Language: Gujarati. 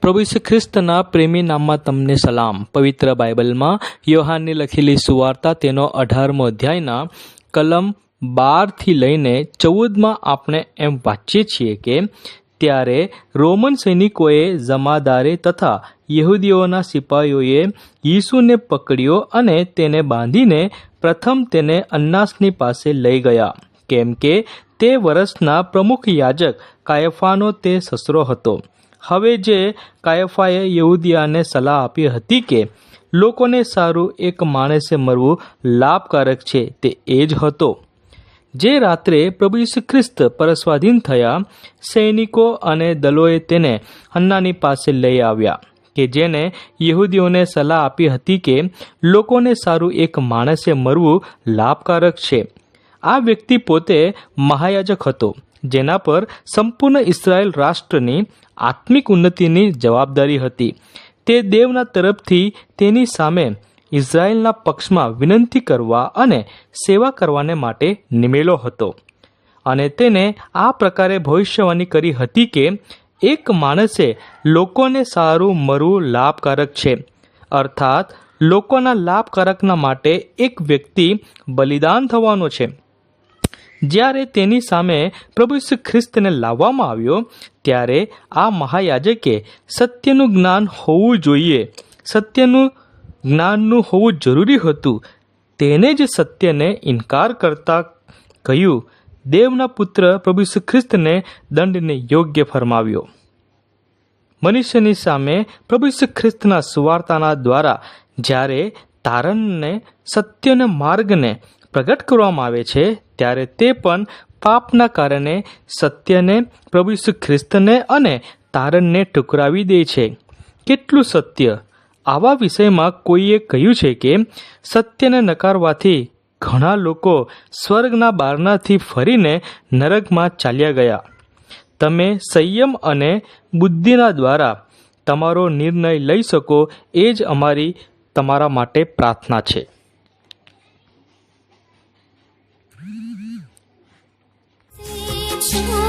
પ્રભુ ઈસુ ખ્રિસ્તના પ્રેમી નામમાં તમને સલામ. પવિત્ર બાઇબલમાં યોહાનની લખેલી સુવાર્તા તેનો અઢારમો અધ્યાયના કલમ બારથી લઈને ચૌદમાં આપણે એમ વાંચીએ છીએ કે, ત્યારે રોમન સૈનિકોએ જમાદારે તથા યહૂદીઓના સિપાહીઓએ યીસુને પકડ્યો અને તેને બાંધીને પ્રથમ તેને અન્નાસની પાસે લઈ ગયા. કેમ કે તે વર્ષના પ્રમુખ યાજક કાયફાનો તે સસરો હતો. હવે જે કાયફાએ યહૂદીયાને સલાહ આપી હતી કે લોકોને સારું એક માણસે મરવું લાભકારક છે તે એ જ હતો. જે રાત્રે પ્રભુ ખ્રિસ્ત પરસ્વાધીન થયા, સૈનિકો અને દલોએ તેને હન્નાની પાસે લઈ આવ્યા, કે જેને યહૂદીઓને સલાહ આપી હતી કે લોકોને સારું એક માણસે મરવું લાભકારક છે. આ વ્યક્તિ પોતે મહાયાજક હતો, જેના પર સંપૂર્ણ ઇસરાયેલ રાષ્ટ્રની આત્મિક ઉન્નતિની જવાબદારી હતી. તે દેવના તરફથી તેની સામે ઇઝરાયેલના પક્ષમાં વિનંતી કરવા અને સેવા કરવાને માટે નિમેલો હતો. અને તેને આ પ્રકારે ભવિષ્યવાણી કરી હતી કે, એક માણસે લોકોને સારું મરવું લાભકારક છે. અર્થાત, લોકોના લાભકારકના માટે એક વ્યક્તિ બલિદાન થવાનો છે. જ્યારે તેની સામે પ્રભુ ઈસુ ખ્રિસ્તને લાવવામાં આવ્યો, ત્યારે આ મહાયાજકે સત્યનું જ્ઞાન હોવું જોઈએ. સત્યનું જ્ઞાનનું હોવું જરૂરી હતું. તેને જ સત્યને ઇનકાર કરતા કહ્યું, દેવના પુત્ર પ્રભુ ઈસુ ખ્રિસ્તને દંડને યોગ્ય ફરમાવ્યો. મનુષ્યની સામે પ્રભુ ઈસુ ખ્રિસ્તના સુવાર્તાના દ્વારા જ્યારે તારણને, સત્યને, માર્ગને પ્રગટ કરવામાં આવે છે ત્યારે તે પણ પાપના કારણે સત્યને, પ્રભુ ઈસુ ખ્રિસ્તને અને તારણને ટુકરાવી દે છે. કેટલું સત્ય? આવા વિષયમાં કોઈએ કહ્યું છે કે, સત્યને નકારવાથી ઘણા લોકો સ્વર્ગના બારણાથી ફરીને નરકમાં ચાલ્યા ગયા. તમે સંયમ અને બુદ્ધિના દ્વારા તમારો નિર્ણય લઈ શકો, એ જ અમારી, તમારા માટે પ્રાર્થના છે. you.